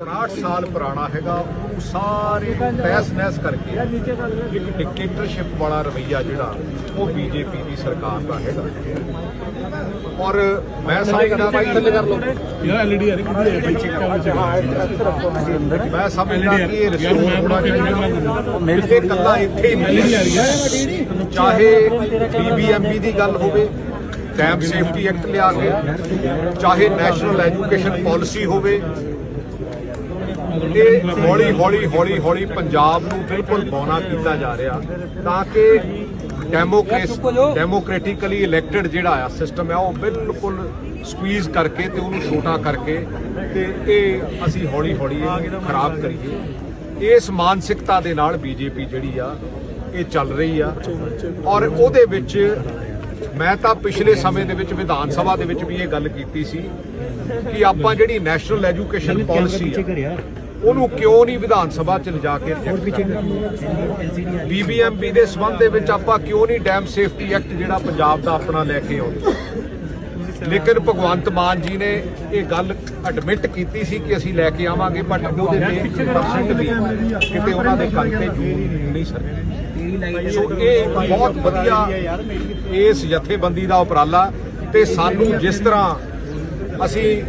59 ਸਾਲ ਪੁਰਾਣਾ ਹੈਗਾ ਉਹ ਸਾਰੇ ਤਹਿਸ ਨਹਿਸ ਕਰਕੇ ਇੱਕ ਡਿਕਟੇਟਰਸ਼ਿਪ ਵਾਲਾ ਰਵਈਆ ਜਿਹੜਾ ਉਹ ਬੀਜੇਪੀ ਦੀ ਸਰਕਾਰ ਦਾ ਹੈਗਾ। ਔਰ ਮੈਂ ਸਮਝਦਾ ਭਾਈ ਯਾਰ ਐਲਈਡੀ ਆ ਰਹੀ ਕਿਹਦੀ ਹੈ ਪਿੱਛੇ ਮੈਂ ਸਮਝਦਾ ਕਿ ਇਹ ਰਿਸੋਰਸ ਹੋਣਾ ਚਾਹੀਦਾ ਮਿਲ ਕੇ ਕੱਲਾ ਇੱਥੇ ਹੀ ਐਲਈਡੀ ਆ ਨਹੀਂ ਰਹੀ ਹੈ। ਚਾਹੇ ਬੀਬੀਐਮਬੀ ਦੀ ਗੱਲ ਹੋਵੇ ਡੈਮ ਸੇਫਟੀ ਐਕਟ ਲਿਆ ਕੇ ਚਾਹੇ ਨੈਸ਼ਨਲ ਐਜੂਕੇਸ਼ਨ ਪਾਲਿਸੀ ਹੋਵੇ ਇਹ ਹੌਲੀ ਹੌਲੀ ਹੌਲੀ ਹੌਲੀ ਪੰਜਾਬ ਨੂੰ ਬਿਲਕੁਲ ਬੌਨਾ ਕੀਤਾ ਜਾ ਰਿਹਾ ਤਾਂ ਕਿ ਡੈਮੋਕ੍ਰੇਸ ਡੈਮੋਕ੍ਰੈਟਿਕਲੀ ਇਲੈਕਟਡ ਜਿਹੜਾ ਆ ਸਿਸਟਮ ਹੈ ਉਹ ਬਿਲਕੁਲ ਸਕਵੀਜ਼ ਕਰਕੇ ਤੇ ਉਹਨੂੰ ਛੋਟਾ ਕਰਕੇ ਤੇ ਇਹ ਅਸੀਂ ਹੌਲੀ ਹੌਲੀ ਖਰਾਬ ਕਰੀਏ। ਇਸ ਮਾਨਸਿਕਤਾ ਦੇ ਨਾਲ ਬੀਜੇਪੀ ਜਿਹੜੀ ਆ ਇਹ ਚੱਲ ਰਹੀ ਆ। ਔਰ ਉਹਦੇ ਵਿੱਚ ਮੈਂ ਤਾਂ ਪਿਛਲੇ ਸਮੇਂ ਦੇ ਵਿੱਚ ਵਿਧਾਨ ਸਭਾ ਦੇ ਵਿੱਚ ਵੀ ਇਹ ਗੱਲ ਕੀਤੀ ਸੀ ਕਿ ਆਪਾਂ ਜਿਹੜੀ ਨੈਸ਼ਨਲ ਐਜੂਕੇਸ਼ਨ ਪਾਲਿਸੀ ਉਹਨੂੰ ਕਿਉਂ ਨਹੀਂ ਵਿਧਾਨ ਸਭਾ ਚ ਲਿਜਾ ਕੇ ਬੀਬੀਐਮਬੀ ਦੇ ਸਬੰਧ ਦੇ ਵਿੱਚ ਆਪਾਂ ਕਿਉਂ ਨਹੀਂ ਡੈਮ ਸੇਫਟੀ ਐਕਟ ਜਿਹੜਾ ਪੰਜਾਬ ਦਾ ਆਪਣਾ ਲੈ ਕੇ ਆਉਂਦੇ? ਲੇਕਿਨ ਭਗਵੰਤ ਮਾਨ ਜੀ ਨੇ ਇਹ ਗੱਲ ਐਡਮਿਟ ਕੀਤੀ ਸੀ ਕਿ ਅਸੀਂ ਲੈ ਕੇ ਆਵਾਂਗੇ ਬਟ ਉਹਦੇ ਤੇ ਪਰਸੈਂਟ ਵੀ ਕਿਤੇ ਉਹਨਾਂ ਦੇ ਕੰਨ ਤੇ ਜੂ ਨਹੀਂ ਸਰ ਸੋ ਇਹ ਬਹੁਤ ਵਧੀਆ ਇਸ ਜਥੇਬੰਦੀ ਦਾ ਉਪਰਾਲਾ ਤੇ ਸਾਨੂੰ ਜਿਸ ਤਰ੍ਹਾਂ ਅਸੀਂ